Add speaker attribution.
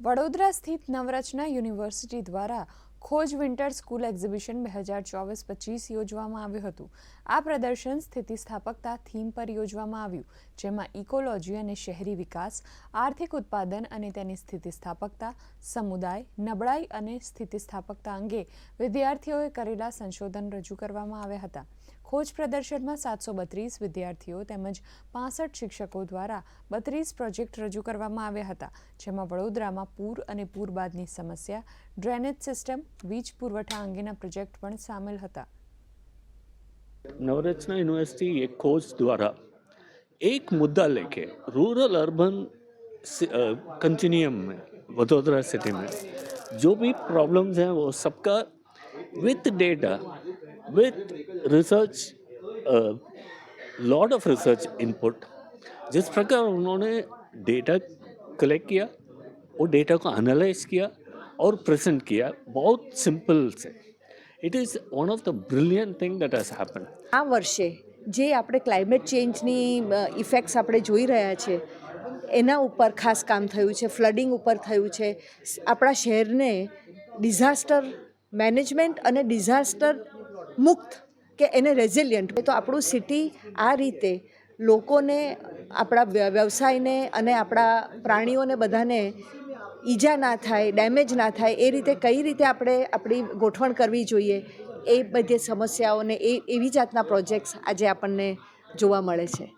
Speaker 1: વડોદરા સ્થિત નવરચના યુનિવર્સિટી દ્વારા ખોજ winter school exhibition બે હજાર ચોવીસ પચીસ યોજવામાં આવ્યું હતું. આ પ્રદર્શન સ્થિતિસ્થાપકતા થીમ પર યોજવામાં આવ્યું, જેમાં ઇકોલોજી અને શહેરી વિકાસ, આર્થિક ઉત્પાદન અને તેની સ્થિતિસ્થાપકતા, સમુદાય, નબળાઈ અને સ્થિતિસ્થાપકતા અંગે વિદ્યાર્થીઓએ કરેલા સંશોધન રજૂ કરવામાં આવ્યા હતા. ખોજ પ્રદર્શનમાં સાતસો બત્રીસ વિદ્યાર્થીઓ તેમજ પાસઠ શિક્ષકો દ્વારા બત્રીસ પ્રોજેક્ટ રજૂ કરવામાં આવ્યા હતા જેમાં વડોદરામાં પૂર અને પૂર બાદની સમસ્યા ડ્રેનેજ સિસ્ટમ વીજ પુરવઠા અંગેના પ્રોજેક્ટ પણ સામેલ હતા
Speaker 2: नवरत्ना यूनिवर्सिटी एक खोज द्वारा एक मुद्दा लेके रूरल अर्बन कंटिन्यूम में वडोदरा सिटी में जो भी प्रॉब्लम्स हैं वो सबका with data with research lot of research input जिस प्रकार उन्होंने डेटा कलेक्ट किया वो डेटा को एनालाइज किया और प्रेजेंट किया बहुत सिंपल से it is one of the brilliant thing that has happen
Speaker 3: આ વર્ષે જે આપણે ક્લાઇમેટ ચેન્જની ઇફેક્ટ્સ આપણે જોઈ રહ્યા છે એના ઉપર ખાસ કામ થયું છે ફ્લડિંગ ઉપર થયું છે સ- આપણા શહેરને ડિઝાસ્ટર મેનેજમેન્ટ અને ડિઝાસ્ટર મુક્ત કે એને રેઝિલિયન્ટ તો આપણું સિટી આ રીતે લોકોને, આપણા વ્યવસાયને અને આપણા પ્રાણીઓને બધાને ઈજા ના થાય ડેમેજ ના થાય, એ રીતે કઈ રીતે આપણે આપણી ગોઠવણ કરવી જોઈએ, એ બધી સમસ્યાઓને, એ, એવી જાતના પ્રોજેક્ટ્સ આજે આપણને જોવા મળે છે.